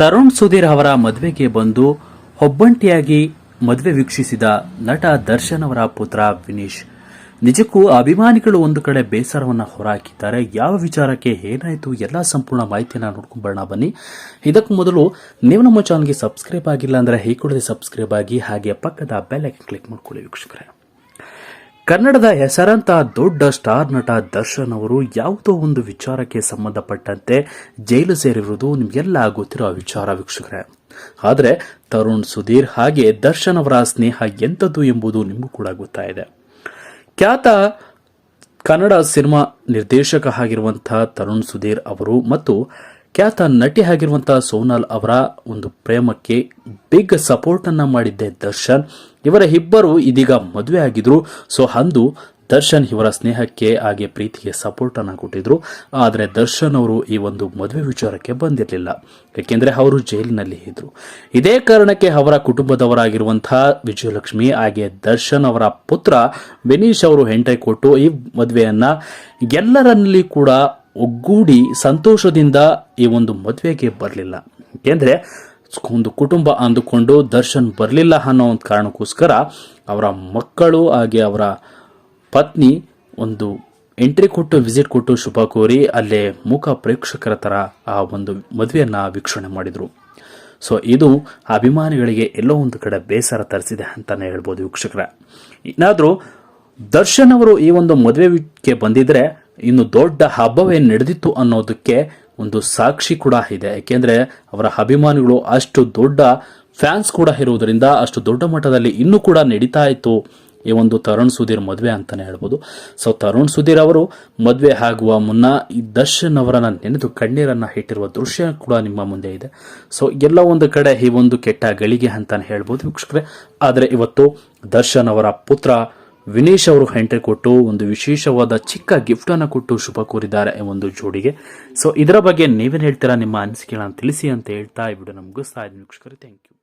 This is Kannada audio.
ತರುಣ್ ಸುಧೀರ್ ಅವರ ಮದುವೆಗೆ ಬಂದು ಒಬ್ಬಂಟಿಯಾಗಿ ಮದುವೆ ವೀಕ್ಷಿಸಿದ ನಟ ದರ್ಶನ್ ಅವರ ಪುತ್ರ ವಿನೀಶ್. ನಿಜಕ್ಕೂ ಅಭಿಮಾನಿಗಳು ಒಂದು ಕಡೆ ಬೇಸರವನ್ನು ಹೊರಹಾಕಿದ್ದಾರೆ ಯಾವ ವಿಚಾರಕ್ಕೆ ಏನಾಯಿತು, ಎಲ್ಲ ಸಂಪೂರ್ಣ ಮಾಹಿತಿಯನ್ನು ನೋಡ್ಕೊಂಬರೋಣ ಬನ್ನಿ. ಇದಕ್ಕೂ ಮೊದಲು ನೀವು ನಮ್ಮ ಚಾನಲ್ಗೆ ಸಬ್ಸ್ಕ್ರೈಬ್ ಆಗಿಲ್ಲ ಅಂದರೆ ಈ ಸಬ್ಸ್ಕ್ರೈಬ್ ಆಗಿ ಹಾಗೆ ಪಕ್ಕದ ಬೆಲ್ ಐಕನ್ ಕ್ಲಿಕ್ ಮಾಡ್ಕೊಳ್ಳಿ ವೀಕ್ಷಕರೇ. ಕನ್ನಡದ ಹೆಸರಂತ ದೊಡ್ಡ ಸ್ಟಾರ್ ನಟ ದರ್ಶನ್ ಅವರು ಯಾವುದೋ ಒಂದು ವಿಚಾರಕ್ಕೆ ಸಂಬಂಧಪಟ್ಟಂತೆ ಜೈಲು ಸೇರಿರುವುದು ನಿಮಗೆಲ್ಲ ಗೊತ್ತಿರೋ ವಿಚಾರ ವೀಕ್ಷಕರೇ. ಆದರೆ ತರುಣ್, ಸುಧೀರ್ ಹಾಗೆ ದರ್ಶನ್ ಅವರ ಸ್ನೇಹ ಎಂಥದ್ದು ಎಂಬುದು ನಿಮಗೂ ಕೂಡ ಗೊತ್ತಾಯಿದೆ ಖ್ಯಾತ ಕನ್ನಡ ಸಿನಿಮಾ ನಿರ್ದೇಶಕ ಆಗಿರುವಂತಹ ತರುಣ್, ಸುಧೀರ್ ಅವರು ಮತ್ತು ಖ್ಯಾತ ನಟಿ ಆಗಿರುವಂತಹ ಸೋನಾಲ್ ಅವರ ಒಂದು ಪ್ರೇಮಕ್ಕೆ ಬಿಗ್ ಸಪೋರ್ಟ್ ಅನ್ನ ಮಾಡಿದ್ದೆ ದರ್ಶನ್. ಇವರ ಇಬ್ಬರು ಇದೀಗ ಮದುವೆ ಆಗಿದ್ರು. ಸೊ ಅಂದು ದರ್ಶನ್ ಇವರ ಸ್ನೇಹಕ್ಕೆ ಹಾಗೆ ಪ್ರೀತಿಗೆ ಸಪೋರ್ಟ್ ಅನ್ನ ಕೊಟ್ಟಿದ್ರು. ಆದರೆ ದರ್ಶನ್ ಅವರು ಈ ಒಂದು ಮದುವೆ ವಿಚಾರಕ್ಕೆ ಬಂದಿರಲಿಲ್ಲ. ಯಾಕೆಂದ್ರೆ ಅವರು ಜೈಲಿನಲ್ಲಿ ಇದ್ರು. ಇದೇ ಕಾರಣಕ್ಕೆ ಅವರ ಕುಟುಂಬದವರಾಗಿರುವಂತಹ ವಿಜಯಲಕ್ಷ್ಮಿ ಹಾಗೆ ದರ್ಶನ್ ಅವರ ಪುತ್ರ ವಿನೀಶ್ ಅವರು ಹೆಂಟೆ ಕೊಟ್ಟು ಈ ಮದುವೆಯನ್ನ ಎಲ್ಲರಲ್ಲಿ ಕೂಡ ಒಗ್ಗೂಡಿ ಸಂತೋಷದಿಂದ ಈ ಒಂದು ಮದುವೆಗೆ ಬರಲಿಲ್ಲ. ಏಕೆಂದರೆ ಒಂದು ಕುಟುಂಬ ಅಂದುಕೊಂಡು ದರ್ಶನ್ ಬರಲಿಲ್ಲ ಅನ್ನೋ ಒಂದು ಕಾರಣಕ್ಕೋಸ್ಕರ ಅವರ ಮಕ್ಕಳು ಹಾಗೆ ಅವರ ಪತ್ನಿ ಒಂದು ಎಂಟ್ರಿ ಕೊಟ್ಟು, ವಿಸಿಟ್ ಕೊಟ್ಟು ಶುಭ ಕೋರಿ ಅಲ್ಲೇ ಮೂಕ ಪ್ರೇಕ್ಷಕರ ಥರ ಆ ಒಂದು ಮದುವೆಯನ್ನು ವೀಕ್ಷಣೆ ಮಾಡಿದರು. ಸೊ ಇದು ಅಭಿಮಾನಿಗಳಿಗೆ ಎಲ್ಲೋ ಒಂದು ಕಡೆ ಬೇಸರ ತರಿಸಿದೆ ಅಂತಲೇ ಹೇಳ್ಬೋದು ವೀಕ್ಷಕರ. ಇನ್ನಾದರೂ ದರ್ಶನ್ ಅವರು ಈ ಒಂದು ಮದುವೆಗೆ ಬಂದಿದ್ರೆ ಇನ್ನು ದೊಡ್ಡ ಹಬ್ಬವೇ ನಡೆದಿತ್ತು ಅನ್ನೋದಕ್ಕೆ ಒಂದು ಸಾಕ್ಷಿ ಕೂಡ ಇದೆ. ಯಾಕೆಂದ್ರೆ ಅವರ ಅಭಿಮಾನಿಗಳು ಅಷ್ಟು ದೊಡ್ಡ ಫ್ಯಾನ್ಸ್ ಕೂಡ ಇರುವುದರಿಂದ ಅಷ್ಟು ದೊಡ್ಡ ಮಟ್ಟದಲ್ಲಿ ಇನ್ನೂ ಕೂಡ ನಡೀತಾ ಇತ್ತು ಈ ಒಂದು ತರುಣ್ ಸುಧೀರ್ ಮದುವೆ ಅಂತಾನೆ ಹೇಳ್ಬೋದು. ಸೊ ತರುಣ್ ಸುಧೀರ್ ಅವರು ಮದುವೆ ಆಗುವ ಮುನ್ನ ಈ ದರ್ಶನ್ ಅವರನ್ನ ನೆನೆದು ಕಣ್ಣೀರನ್ನ ಇಟ್ಟಿರುವ ದೃಶ್ಯ ಕೂಡ ನಿಮ್ಮ ಮುಂದೆ ಇದೆ. ಸೊ ಎಲ್ಲ ಒಂದು ಕಡೆ ಈ ಒಂದು ಕೆಟ್ಟ ಗಳಿಗೆ ಅಂತಾನೆ ಹೇಳ್ಬೋದು ವೀಕ್ಷಕರೇ. ಆದರೆ ಇವತ್ತು ದರ್ಶನ್ ಅವರ ಪುತ್ರ ವಿನೀಶ್ ಅವರು ಎಂಟ್ರಿ ಕೊಟ್ಟು ಒಂದು ವಿಶೇಷವಾದ ಚಿಕ್ಕ ಗಿಫ್ಟ್ ಅನ್ನು ಕೊಟ್ಟು ಶುಭ ಕೋರಿದ್ದಾರೆ ಒಂದು ಜೋಡಿಗೆ. ಸೊ ಇದರ ಬಗ್ಗೆ ನೀವೇನು ಹೇಳ್ತೀರಾ? ನಿಮ್ಮ ಅನಿಸಿಕೆಗಳನ್ನು ತಿಳಿಸಿ ಅಂತ ಹೇಳ್ತಾ ಈ ವಿಡಿಯೋ ನಮಗೂ ಸಾಧ್ಯ ವೀಕ್ಷಕರು ಥ್ಯಾಂಕ್ ಯು